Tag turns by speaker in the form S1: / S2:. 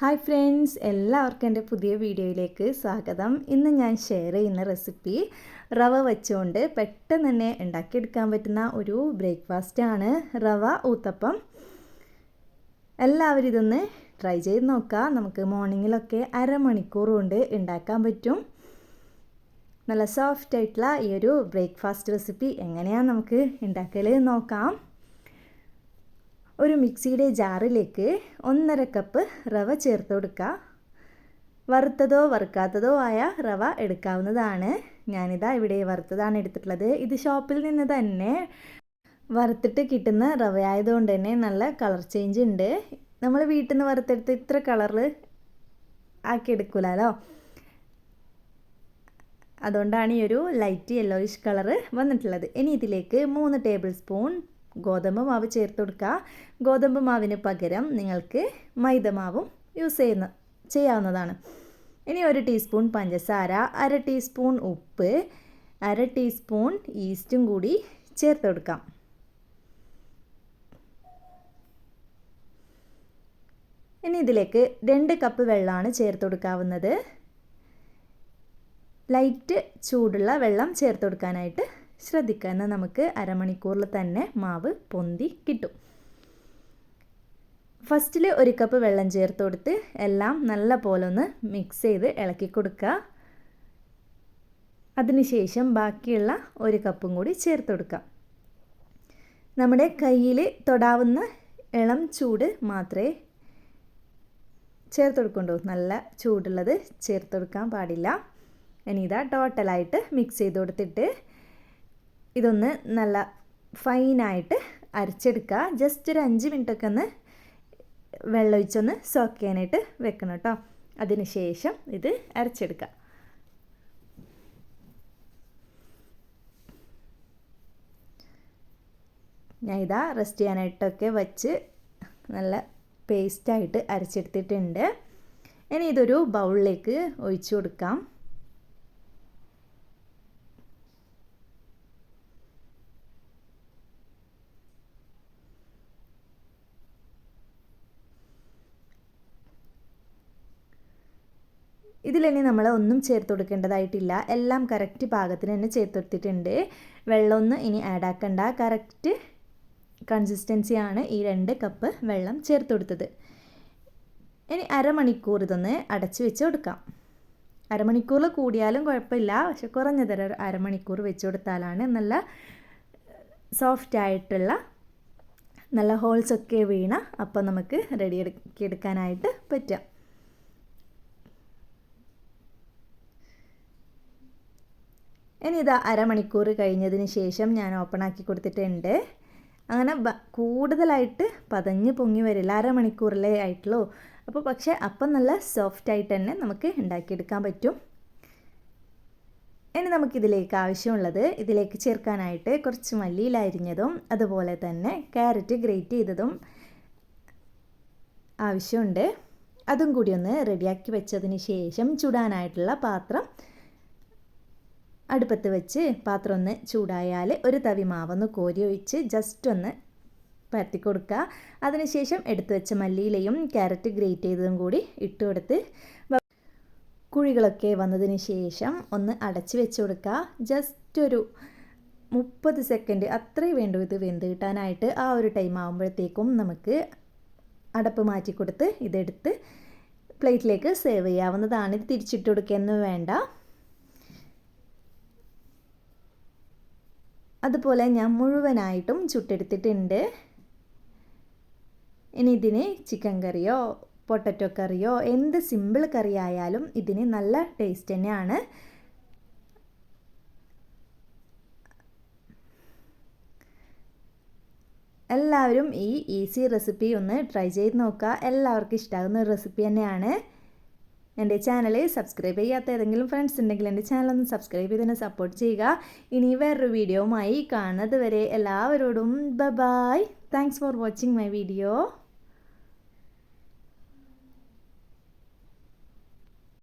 S1: Hi friends എല്ലാവർക്കും എന്റെ പുതിയ വീഡിയോയിലേക്ക് സ്വാഗതം. ഇന്ന് ഞാൻ ഷെയർ ചെയ്യുന്ന റെസിപ്പി റവ വെച്ചുകൊണ്ട് പെട്ടെന്ന് തന്നെ ഉണ്ടാക്കിയെടുക്കാൻ പറ്റുന്ന ഒരു ബ്രേക്ക്ഫാസ്റ്റ് ആണ് റവ ഊത്തപ്പം. എല്ലാവരും ഇതൊന്ന് ട്രൈ ചെയ്ത് നോക്കാം. നമുക്ക് മോർണിംഗിലൊക്കെ അരമണിക്കൂർ കൊണ്ട് ഉണ്ടാക്കാൻ പറ്റും. നല്ല സോഫ്റ്റ് ആയിട്ടുള്ള ഈ ഒരു ബ്രേക്ക്ഫാസ്റ്റ് റെസിപ്പി എങ്ങനെയാണ് നമുക്ക് ഉണ്ടാക്കൽ നോക്കാം. ഒരു മിക്സിയുടെ ജാറിലേക്ക് ഒന്നര കപ്പ് റവ ചേർത്ത് കൊടുക്കുക. വറുത്തതോ വറുക്കാത്തതോ ആയ റവ എടുക്കാവുന്നതാണ്. ഞാനിതാ ഇവിടെ വറുത്തതാണ് എടുത്തിട്ടുള്ളത്. ഇത് ഷോപ്പിൽ നിന്ന് തന്നെ വറുത്തിട്ട് കിട്ടുന്ന റവ ആയതുകൊണ്ട് തന്നെ നല്ല കളർ ചേഞ്ച് ഉണ്ട്. നമ്മൾ വീട്ടിൽ നിന്ന് വറുത്തെടുത്ത് ഇത്ര കളറിൽ ആക്കിയെടുക്കില്ലല്ലോ അതുകൊണ്ടാണ് ഈ ഒരു ലൈറ്റ് യെല്ലോയിഷ് കളറ് വന്നിട്ടുള്ളത്. ഇനി ഇതിലേക്ക് മൂന്ന് ടേബിൾ സ്പൂൺ ഗോതമ്പ് മാവ് ചേർത്ത് കൊടുക്കുക ഗോതമ്പ് മാവിന് പകരം നിങ്ങൾക്ക് മൈദ മാവും യൂസ് ചെയ്യുന്ന ചെയ്യാവുന്നതാണ്. ഇനി ഒരു ടീസ്പൂൺ പഞ്ചസാര അര ടീസ്പൂൺ ഉപ്പ് അര ടീസ്പൂൺ ഈസ്റ്റും കൂടി ചേർത്ത് കൊടുക്കാം. ഇനി ഇതിലേക്ക് രണ്ട് കപ്പ് വെള്ളമാണ് ചേർത്ത് കൊടുക്കാവുന്നത്. ലൈറ്റ് ചൂടുള്ള വെള്ളം ചേർത്ത് കൊടുക്കാനായിട്ട് ശ്രദ്ധിക്കുക എന്നാൽ നമുക്ക് അരമണിക്കൂറിൽ തന്നെ മാവ് പൊന്തി കിട്ടും. ഫസ്റ്റിൽ ഒരു കപ്പ് വെള്ളം ചേർത്ത് കൊടുത്ത് എല്ലാം നല്ല പോലെ ഒന്ന് മിക്സ് ചെയ്ത് ഇളക്കി കൊടുക്കുക. അതിനുശേഷം ബാക്കിയുള്ള ഒരു കപ്പും കൂടി ചേർത്ത് കൊടുക്കാം നമ്മുടെ കയ്യിൽ തൊടാവുന്ന ഇളം ചൂട് മാത്രമേ ചേർത്ത് കൊടുക്കണ്ടൂ നല്ല ചൂടുള്ളത് ചേർത്ത് കൊടുക്കാൻ പാടില്ല. ഇനി ഇതാ ടോട്ടലായിട്ട് മിക്സ് ചെയ്ത് കൊടുത്തിട്ട് ഇതൊന്ന് നല്ല ഫൈനായിട്ട് അരച്ചെടുക്കുക. ജസ്റ്റ് ഒരു അഞ്ച് മിനിറ്റൊക്കെ ഒന്ന് വെള്ളമൊഴിച്ചൊന്ന് സോക്ക് ചെയ്യാനായിട്ട് വെക്കണം കേട്ടോ അതിന് ശേഷം ഇത് അരച്ചെടുക്കുക. ഞാൻ ഇതാ റെസ്റ്റ് ചെയ്യാനായിട്ടൊക്കെ വച്ച് നല്ല പേസ്റ്റായിട്ട് അരച്ചെടുത്തിട്ടുണ്ട്. ഇനി ഇതൊരു ബൗളിലേക്ക് ഒഴിച്ചു കൊടുക്കാം. ഇതിലിനി നമ്മൾ ഒന്നും ചേർത്ത് കൊടുക്കേണ്ടതായിട്ടില്ല. എല്ലാം കറക്റ്റ് പാകത്തിന് തന്നെ ചേർത്ത് കൊടുത്തിട്ടുണ്ട്. വെള്ളമൊന്നും ഇനി ആഡ് ആക്കണ്ട. കറക്റ്റ് കൺസിസ്റ്റൻസിയാണ് ഈ രണ്ട് കപ്പ് വെള്ളം ചേർത്ത് കൊടുത്തത്. ഇനി അരമണിക്കൂർ ഇതൊന്ന് അടച്ച് വെച്ച് കൊടുക്കാം. അരമണിക്കൂറിൽ കൂടിയാലും കുഴപ്പമില്ല. പക്ഷെ കുറഞ്ഞത് അരമണിക്കൂർ വെച്ച് കൊടുത്താലാണ് നല്ല സോഫ്റ്റ് ആയിട്ടുള്ള നല്ല ഹോൾസൊക്കെ വീണ അപ്പം നമുക്ക് റെഡി എടുക്കാനായിട്ട് പറ്റുക. ഇനി ഇത് അരമണിക്കൂർ കഴിഞ്ഞതിന് ശേഷം ഞാൻ ഓപ്പൺ ആക്കി കൊടുത്തിട്ടുണ്ട്. അങ്ങനെ കൂടുതലായിട്ട് പതഞ്ഞ് പൊങ്ങി വരില്ല അരമണിക്കൂറിലേ ആയിട്ടുള്ളൂ. അപ്പോൾ പക്ഷേ അപ്പം നല്ല സോഫ്റ്റ് ആയിട്ട് തന്നെ നമുക്ക് ഉണ്ടാക്കിയെടുക്കാൻ പറ്റും. ഇനി നമുക്കിതിലേക്ക് ആവശ്യമുള്ളത് ഇതിലേക്ക് ചേർക്കാനായിട്ട് കുറച്ച് മല്ലിയിൽ അരിഞ്ഞതും അതുപോലെ തന്നെ ക്യാരറ്റ് ഗ്രേറ്റ് ചെയ്തതും ആവശ്യമുണ്ട്. അതും കൂടി ഒന്ന് റെഡിയാക്കി വെച്ചതിന് ശേഷം ചുടാനായിട്ടുള്ള പാത്രം അടുപ്പത്ത് വെച്ച് പാത്രം ഒന്ന് ചൂടായാൽ ഒരു തവി മാവൊന്ന് കോരി ഒഴിച്ച് ജസ്റ്റ് ഒന്ന് പരത്തി കൊടുക്കുക അതിനുശേഷം എടുത്തു വെച്ച മല്ലിയിലയും ക്യാരറ്റ് ഗ്രേറ്റ് ചെയ്തതും കൂടി ഇട്ട് കൊടുത്ത് കുഴികളൊക്കെ വന്നതിന് ശേഷം ഒന്ന് അടച്ചു വെച്ച് കൊടുക്കുക ജസ്റ്റ് ഒരു മുപ്പത് സെക്കൻഡ് അത്രയും വേണ്ടു ഇത് വെന്ത് കിട്ടാനായിട്ട്. ആ ഒരു ടൈം ആകുമ്പോഴത്തേക്കും നമുക്ക് അടപ്പ് മാറ്റി കൊടുത്ത് ഇതെടുത്ത് പ്ലേറ്റിലേക്ക് സേവ് ചെയ്യാവുന്നതാണ്. ഇത് തിരിച്ചിട്ട് കൊടുക്കുകയൊന്നും വേണ്ട. അതുപോലെ ഞാൻ മുഴുവനായിട്ടും ചുട്ടെടുത്തിട്ടുണ്ട്. ഇനി ഇതിന് ചിക്കൻ കറിയോ പൊട്ടറ്റോ കറിയോ എന്ത് സിമ്പിൾ കറി ആയാലും ഇതിന് നല്ല ടേസ്റ്റ് തന്നെയാണ്. എല്ലാവരും ഈ ഈസി റെസിപ്പി ഒന്ന് ട്രൈ ചെയ്ത് നോക്കുക. എല്ലാവർക്കും ഇഷ്ടമാകുന്ന ഒരു റെസിപ്പി തന്നെയാണ്. എന്റെ ചാനൽ സബ്സ്ക്രൈബ് ചെയ്യാത്ത ഏതെങ്കിലും ഫ്രണ്ട്സ് ഉണ്ടെങ്കിൽ എന്റെ ചാനൽ ഒന്ന് സബ്സ്ക്രൈബ് ചെയ്ത് തന്നെ സപ്പോർട്ട് ചെയ്യുക. ഇനി വേറൊരു വീഡിയോവുമായി കാണുന്നത് വരെ എല്ലാവരോടും ബ bye thanks for watching my video